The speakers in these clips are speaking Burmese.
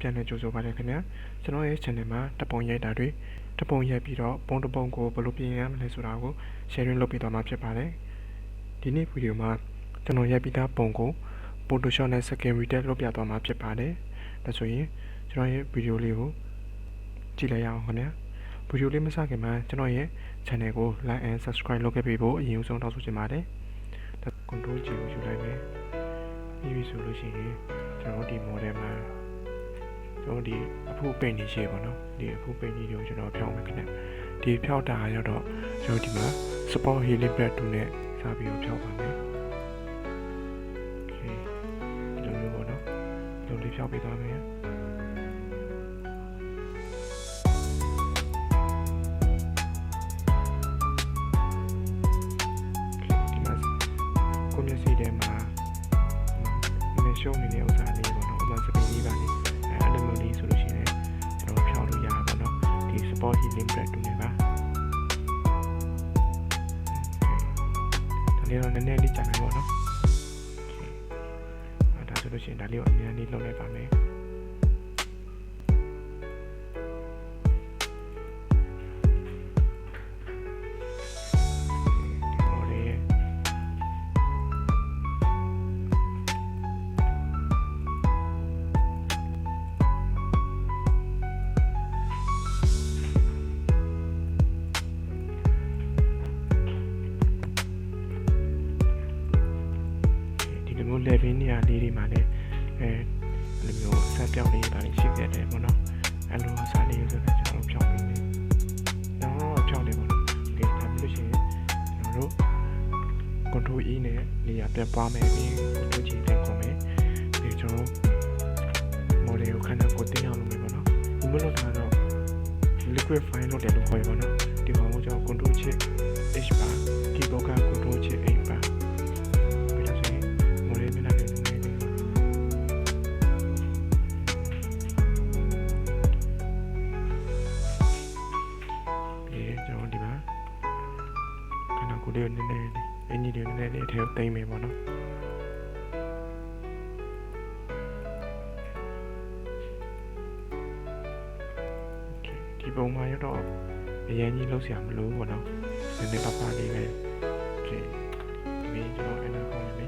ပြန်လည်ကြိုဆိုပါရခင်ဗျာကျွန်တော်ရဲ့ channel မှာတပုံရိုက်တာတွေတပုံရိုက်ပြီးတော့ပုံတစ်ပုံကိုဘယ်လိုပြင်ရမလဲဆိုတာကို sharing လုပ်ပေးသွားမှာဖြစ်ပါတယ်ဒီနေ့ဗီဒီယိုမှာကျွန်တော်ရိုက်ပြီးသားပုံကို Photoshop နဲ့ Scan Reader လုပ်ပြသွားမှာဖြစ်ပါတယ်ဒါဆိုရင်ကျွန်တော်ရဲ့ဗီဒီယိုလေးကိုကြည့်လိုက်ရအောင်ခင်ဗျာဗီဒီယိုလေးမစခင်မှာကျွန်တော်ရဲ့ channel ကို like and subscribe လုပ်ခဲ့ပေးဖို့အရင်ဆုံးတောင်းဆိုချင်ပါတယ်ဒါ control G ကိုယူလိုက်မယ်ပြီးပြီဆိုလို့ရှိရင်ကျွန်တော်ဒီ model မှာ ကျွန်တော်ဒီအဖို့ပိတ်နေရှိပါတော့ဒီအဖို့ပိတ်ကြီးကိုကျွန်တော်ဖြောင်းမယ်ခင်ဗျဒီဖြောက်တာရောက်တော့ကျွန်တော်ဒီမှာ support healing pad 2နဲ့စပြီးတော့ဖြောက်ပါမယ် okay ဒီလိုမျိုးပေါ့နော်ဒီလိုလေးဖြောက်ပေးသွားမယ်ဒီမှာကိုမျက်စိထဲမှာမရှုံးနေတဲ့ဥစ္စာ ဒီ sport healing pad တူနေပါဒါလေးတော့နည်းနည်းလေးကြာမယ်ပေါ့နော်အဲဒါဆိုလို့ရှိရင်ဒါလေးကိုအများကြီးလုပ်လိုက်ပါမယ်ဒီ ဒီလိုမျိုး level နေရာလေးတွေမှာလည်းအဲဒီလိုမျိုးဆက်ပြောင်းလေးပါလေးရှိခဲ့တယ်ပေါ့နော်အဲ့လိုအစားလေးဆိုတော့ကျွန်တော်တို့ဖြောင်းနေတယ်တော့ဖြောင်းနေပါတော့ဒီဒါပြီးလို့ရှိရင်ကျွန်တော်တို့ control E နဲ့နေရာပြန်ပွားမယ်ပြီး control G ပြန်ခေါ်မယ်ဒီကျွန်တော် model ကိုခဏကိုတင်အောင်လုပ်မယ်ပေါ့နော်ဒီမလို့တာတော့ liquid file လုပ်တယ်လို့ခေါ်ရပါတော့ဒီကောင်ကိုကျွန်တော် control ချစ် H bar keyboard အင်ဂျီတွေနည်းနည်းလေးအထက်သိမ့်မယ်ပေါ့နော်ဒီပုံမှာရတော့အရင်ကြီးလောက်ဆရာမလို့ပေါ့နော်နည်းနည်းပါးပါးလေးပဲဒီဒီကျွန်တော်အဲ့ဒါခေါ်နေပြီ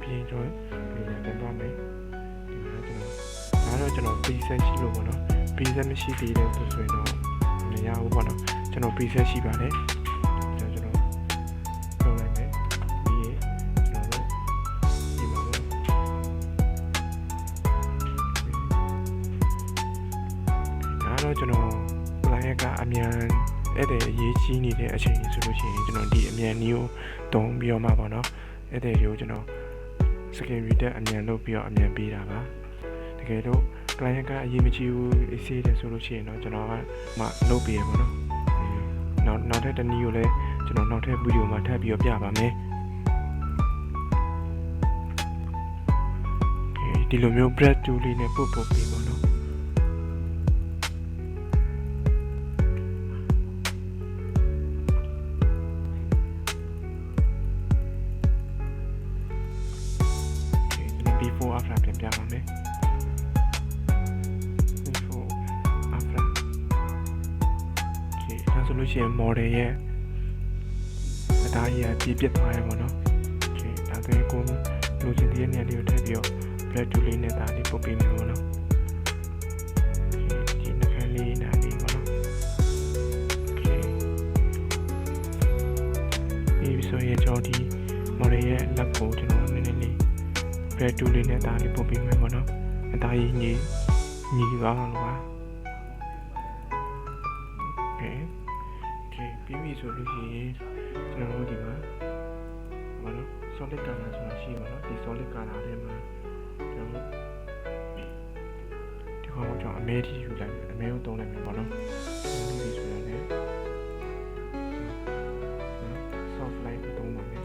ပြင်ကျွန်တော်ပြန်ပြန်သွားမယ်ဒီမှာကျွန်တော်ဒါတော့ကျွန်တော် present ရှိလို့ပေါ့နော် present မရှိသေးတယ်ဆိုရင်တော့မရဘူးပေါ့နော် ကျွန်တော် preset ရှိပါတယ်ကျွန်တော်ကျွန်တော်လုပ်လိုက်မယ်ပြီးရင်ကျွန်တော်တို့ဒီမှာတော့ဒါတော့ကျွန်တော် client ကအမြန်အဲ့တဲ့အရေးကြီးနေတဲ့အချိန်ဆိုလို့ရှိရင်ကျွန်တော်ဒီအမြန်နည်းကိုတုံးပြီးတော့မှပေါ့နော်အဲ့တဲ့ကိုကျွန်တော် screen reader အမြန်လုပ်ပြီးတော့အမြန်ပေးတာပါတကယ်လို့ client ကအရေးမကြီးဘူးအေးဆေးတယ်ဆိုလို့ရှိရင်တော့ကျွန်တော်ကမှလုပ်ပေးရပါတော့ နောက်နောက်ထပ်တစ်နည်းကိုလည်းကျွန်တော်နောက်ထပ်ဗီဒီယိုမှာထပ်ပြီးတော့ပြပါမယ်ဒီလိုမျိုး bread tool လေးနဲ့ပုတ်ပုတ်ပေးပါတော့ Okay ကျွန်တော် before after ပြန်ပြပါမယ် လို့ရှိရင် model ရဲ့အသားကြီးကပြည့်ပြတ်သွားရပါတော့ Okay ဒါဆိုရင်ကိုလိုချင်တဲ့နေရာလေးကိုထည့်ပြီးတော့ black tool လေးနဲ့ဒါလေးပုတ်ပေးမယ်ပေါ့နော် Okay ဒီနှခမ်းလေးနားလေးပေါ့နော် Okay ပြီးပြီဆိုရင်ကျွန်တော်ဒီ model ရဲ့လက်ကိုကျွန်တော်နည်းနည်းလေးဘယ်တူလေးနဲ့ဒါလေးပုတ်ပေးမယ်ပေါ့နော်အသားကြီးညီညီသွားအောင်လို့ပါโချိန်ပြီးပြီဆိုလို့ရှိရင်ကျွန်တော်တို့ဒီမှာဘာလို့ solid color ဆိုတာရှိပါတော့ဒီ solid color ထဲမှာကျွန်တော်ဒီကောင်ကျွန်တော်အမဲထိယူလိုက်အမဲကိုတုံးလိုက်မှာပေါ့နော်ပြီးပြီဆိုရင်လည်း soft light ကိုတုံးပါမယ်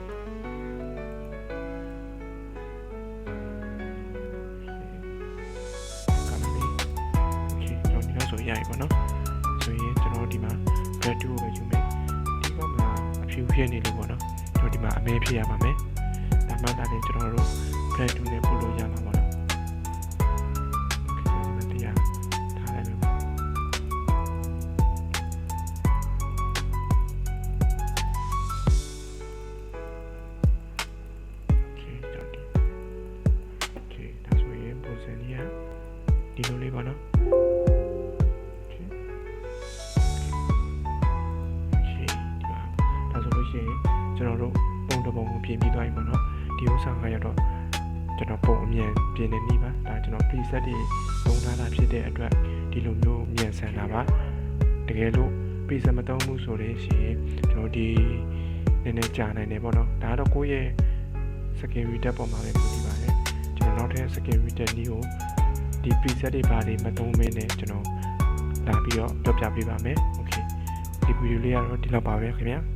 ရရပါတော့ဆိုရင်ကျွန်တော်ဒီမှာ bread 2ကိုပဲယူမယ်ဒီကမှာအဖြူဖြစ်နေလို့ပေါ့နော်တို့ဒီမှာအမဲဖြစ်ရပါမယ်ဒါမှသာလေကျွန်တော်တို့ bread 2နဲ့ပို့လို့ရမှာပေါ့နော်ဒီလိုလေးပါနော် ရှိရင်ကျွန်တော်တို့ပုံတစ်ပုံကိုပြင်ပြီးသွားပြီပေါ့နော်ဒီဥစ္စာကရတော့ကျွန်တော်ပုံအမြန်ပြင်နေပြီပါဒါကျွန်တော် preset တွေသုံးထားတာဖြစ်တဲ့အတွက်ဒီလိုမျိုးမြန်ဆန်တာပါတကယ်လို့ preset မသုံးဘူးဆိုလို့ရှိရင်ကျွန်တော်ဒီနည်းနည်းကြာနိုင်တယ်ပေါ့နော်ဒါကတော့ကိုယ့်ရဲ့ skin reader ပေါ်မှာပဲမူတည်ပါတယ်ကျွန်တော်နောက်ထပ် skin reader နည်းကိုဒီ preset တွေဘာတွေမသုံးမင်းနဲ့ကျွန်တော်လာပြီးတော့ပြောပြပေးပါမယ် okay ဒီဗီဒီယိုလေးကတော့ဒီလောက်ပါပဲခင်ဗျာ